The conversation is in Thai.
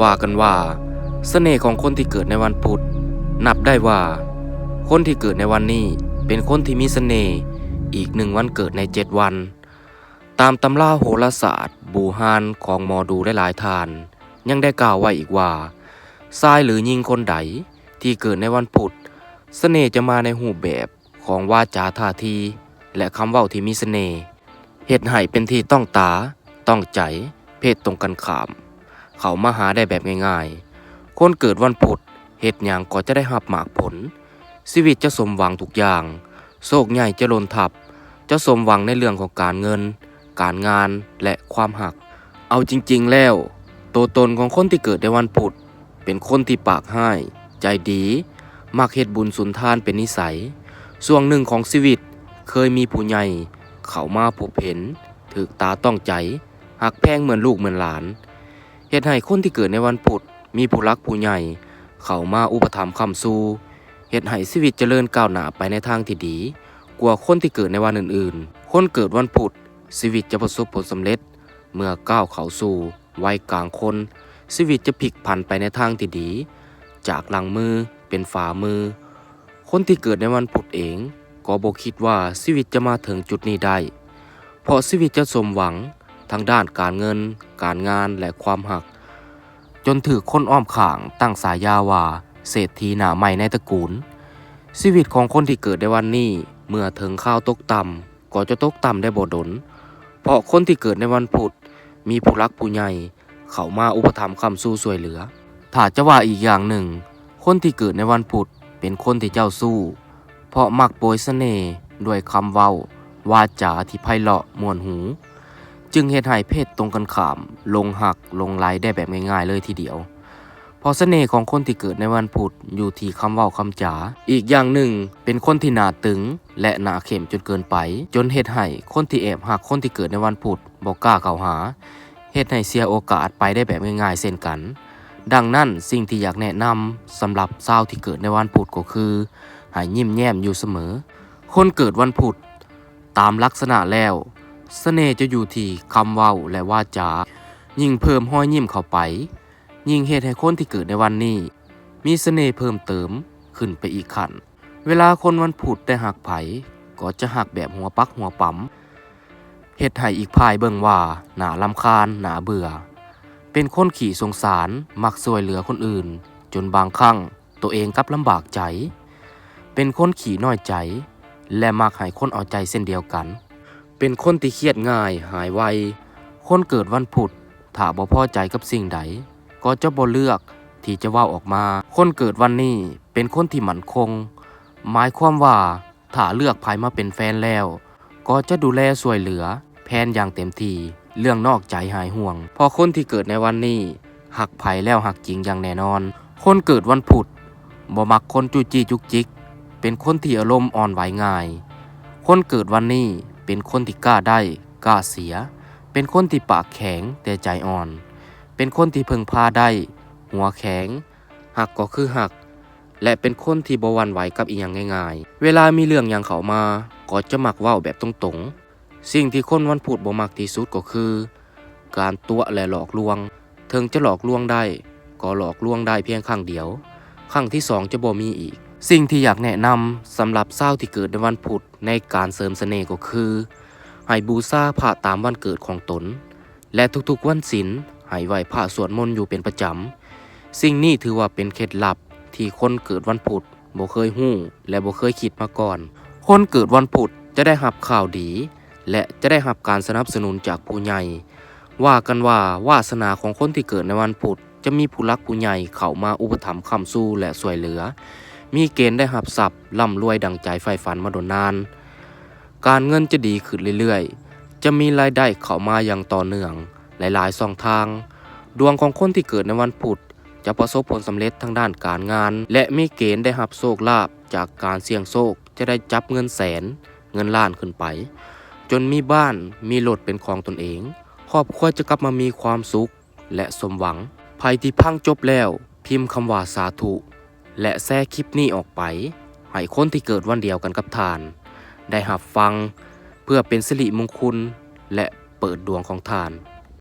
ว่ากันว่าเสน่ห์ของคนที่เกิดในวันพุธนับได้ว่า คนที่เกิดในวันนี้เป็นคนที่มีเสน่ห์อีกหนึ่งวันเกิดในเจ็ดวัน ตามตำราโหราศาสตร์ บูฮานของหมอดูได้หลายทาน ยังได้กล่าวไว้อีกว่าชายหรือหญิงคนใดที่เกิดในวันพุธเสน่ห์จะมาในรูปแบบของวาจาท่าที และคำเว้าที่มีเสน่ห์เหตุให้เป็นที่ต้องตา ต้องใจ เพศตรงกันข้าม เขามาหาได้แบบง่ายๆ คนเกิดวันพุธเหตุอย่างก็จะได้หับหมากผล ชีวิตจะสมหวังทุกอย่าง โชคใหญ่จะหล่นทับ จะสมหวังในเรื่องของการเงิน การงานและความหัก เอาจริงๆแล้ว ตัวตนของคนที่เกิดในวันพุธเป็นคนที่ปากให้ ใจดี มักเฮ็ดบุญสุนทานเป็นนิสัย ส่วนหนึ่งของชีวิตเคยมีผู้ใหญ่เขามาพบเห็น ถึกตาต้องใจหักแพงเหมือนลูกเหมือนหลาน เฮ็ดให้คนที่เกิดในวันพุธมีผู้รักผู้ใหญ่ เข้ามาอุปถัมภ์คำสู้เฮ็ดให้ชีวิตเจริญก้าวหน้าไปในทางที่ดี กว่าคนที่เกิดในวันอื่นๆ คนเกิดวันพุธชีวิตจะประสบผลสำเร็จ เมื่อก้าวเข้าสู่วัยกลางคนชีวิตจะพลิกผันไปในทางที่ดี จากหลังมือเป็นฝ่ามือ คนที่เกิดในวันพุธเองก็บอกคิดว่าชีวิตจะมาถึงจุดนี้ได้ เพราะชีวิตจะสมหวัง ทั้งด้านการเงิน การงานและความหัก จนถือคนอ้อมข่างตั้งสายาว่าเศรษฐีหนาใหม่ในตระกูล ชีวิตของคนที่เกิดในวันนี้เมื่อถึงข้าวตกต่ำก็จะตกต่ำได้บ่ดน เพราะคนที่เกิดในวันพุธมีผู้รักผู้ใหญ่เขามาอุปถัมภ์คำสู้ช่วยเหลือ ถ้าจะว่าอีกอย่างหนึ่ง คนที่เกิดในวันพุธเป็นคนที่เจ้าสู้ เพราะมักโปรยเสน่ห์ด้วยคำเว้า วาจาที่ไพเราะมวนหู จึงเหตุให้เพศตรงกันข้าม ลงหักลงไหลได้แบบง่ายๆเลยทีเดียว พอเสน่ห์ของคนที่เกิดในวันพุธอยู่ที่คำเว้าคำจา อีกอย่างหนึ่งเป็นคนที่หนาตึง และหนาเข้มจนเกินไป จนเหตุให้คนที่แอบหักคนที่เกิดในวันพุธบอกกล้าเข้าหาเหตุให้เสียโอกาสไปได้แบบง่ายๆเช่นกัน ดังนั้นสิ่งที่อยากแนะนำสำหรับชาวที่เกิดในวันพุธก็คือให้ยิ้มแย้มอยู่เสมอ คนเกิดวันพุธตามลักษณะแล้ว เสน่ห์จะอยู่ที่คำเว้าและวาจา ยิ่งเพิ่มห้อยยิ้มเข้าไป ยิ่งเหตุให้คนที่เกิดในวันนี้ มีเสน่ห์เพิ่มเติมขึ้นไปอีกขั้น เวลาคนวันพุธได้หักไผ ก็จะหักแบบหัวปักหัวปั๊มเหตุให้อีกพายเบิ่งว่าหนาลำคาญหนาเบื่อ เป็นคนขี่สงสารมักช่วยเหลือคนอื่น จนบางครั้งตัวเองกับลำบากใจ เป็นคนขี่น้อยใจ และมักให้คนเอาใจเส้นเดียวกัน เป็นคนที่เครียดง่ายหายไว คนเกิดวันพุธถ้าบ่พอใจกับสิ่งใด ก็จะบ่เลือกที่จะเว่าออกมา คนเกิดวันนี้เป็นคนที่มั่นคง หมายความว่าถ้าเลือกภายมาเป็นแฟนแล้ว ก็จะดูแลช่วยเหลือ แพนอย่างเต็มที่เรื่องนอกใจหายห่วง พอคนที่เกิดในวันนี้หักไผแล้วหักจริงอย่างแน่นอน คนเกิดวันพุธบ่มักคนจุจี้จุกจิก เป็นคนที่อารมณ์อ่อนไหวง่าย คนเกิดวันนี้ เป็นคนที่กล้าได้กล้าเสีย เป็นคนที่ปากแข็งแต่ใจอ่อน เป็นคนที่พึงพาได้ หัวแข็ง หักก็คือหัก และเป็นคนที่บวันไหวกับอีหยังง่าย ๆ เวลามีเรื่องอย่างเขามาก็จะมักเว้าแบบตรงๆ สิ่งที่คนวันพุธบ่มักที่สุดก็คือ การตัวและหลอกลวงถึงจะหลอกลวงได้ ก็หลอกลวงได้เพียงครั้งเดียว ครั้งที่สองจะบ่มีอีก สิ่งที่อยากแนะนำสำหรับเศร้าที่เกิดในวันพุธ ในการเสริมเสน่ห์ก็คือให้บูชาพระตามวันเกิดของตน และทุกๆวันศีลให้ไหว้พระสวดมนต์อยู่เป็นประจำ สิ่งนี้ถือว่าเป็นเคล็ดลับที่คนเกิดวันพุธบ่เคยหู้ และบ่เคยคิดมาก่อน คนเกิดวันพุธจะได้รับข่าวดี และจะได้รับการสนับสนุนจากผู้ใหญ่ ว่ากันว่าวาสนาของคนที่เกิดในวันพุธจะมีผู้รักผู้ใหญ่เข้ามาอุปถัมภ์คำสู้และช่วยเหลือ มีเกณฑ์ได้หับทรัพย์ร่ำรวยดังใจใฝ่ฝันมาโดนนาน การเงินจะดีขึ้นเรื่อยๆ จะมีรายได้เข้ามาอย่างต่อเนื่องหลายๆช่องทาง ดวงของคนที่เกิดในวันพุธจะประสบผลสำเร็จทางด้านการงาน และมีเกณฑ์ได้รับโชคลาภจากการเสี่ยงโชคจะได้จับเงินแสน เงินล้านขึ้นไป จนมีบ้านมีรถเป็นของตนเอง ครอบครัวจะกลับมามีความสุขและสมหวังภัยที่พังจบแล้ว พิมพ์คำว่าสาธุ และแชร์คลิปนี้ออกไป ให้คนที่เกิดวันเดียวกันกับทาน ได้หับฟัง เพื่อเป็นสิริมงคลและเปิดดวงของทาน